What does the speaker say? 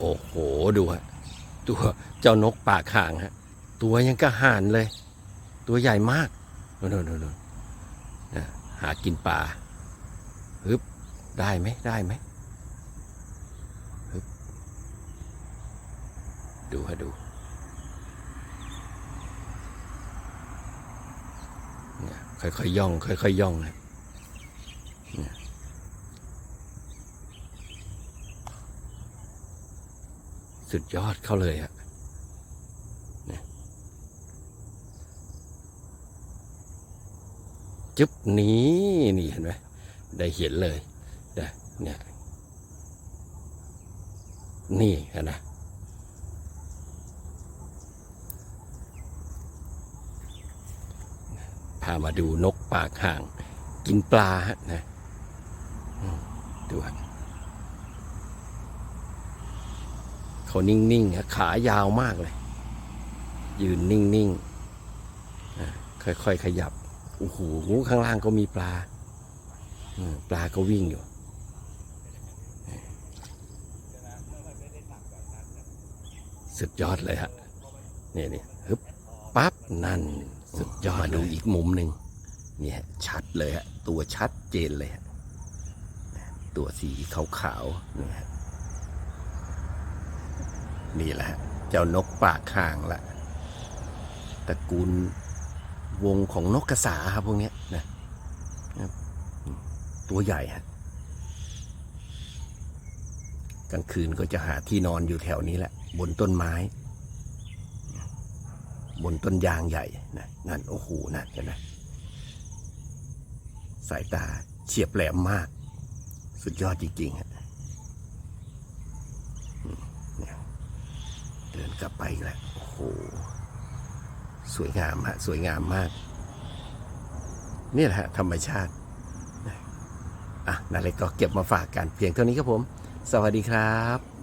โอ้โหดูฮะตัวเจ้านกปากห่างฮะตัวยังกระห่านเลย ตัวใหญ่มากโน่นโน่นโน่นโน่นนะหากินปลาฮึบได้ไหมได้ไหมฮึบดูฮะดูเนี่ยค่อยๆย่อง ค่อยๆย่องนะเนี่ย สุดยอดเข้าเลยอะจึ๊บหนี้นี่เห็นไหมได้เห็นเลยนะเนี่ยนี่เห็นนะพามาดูนกปากห่าง กินปลาฮะนะดูฮะ เขานิ่งๆฮะขายาวมากเลย ยืนนิ่งๆอะค่อยๆขยับโอ้โหข้างล่างก็มีปลาอืมปลาก็วิ่งอยู่สุดยอดเลยฮะนี่นี่ฮึบปั๊บนั่น สุดยอดมาดูอีกมุมหนึ่งเนี่ยชัดเลยฮะตัวชัดเจนเลยฮะตัวสีขาวๆนี่ฮะ นี่แหละฮะเจ้านกปากห่างละตระกูลวงของนกกระสาครับพวกนี้นะตัวใหญ่ฮะกลางคืนก็จะหาที่นอนอยู่แถวนี้แหละ บนต้นไม้ บนต้นยางใหญ่นะนั่นโอ้โหนั่นเห็นไหมสายตาเฉียบแหลมมาก สุดยอดจริงๆฮะอืมเนี่ยเดิน กลับไปอีกแล้วโอ้โห สวยงามฮะสวยงามมาก นี่แหละฮะธรรมชาติอะนั่นเลยก็เก็บมาฝากกันเพียงเท่านี้ครับผม สวัสดีครับ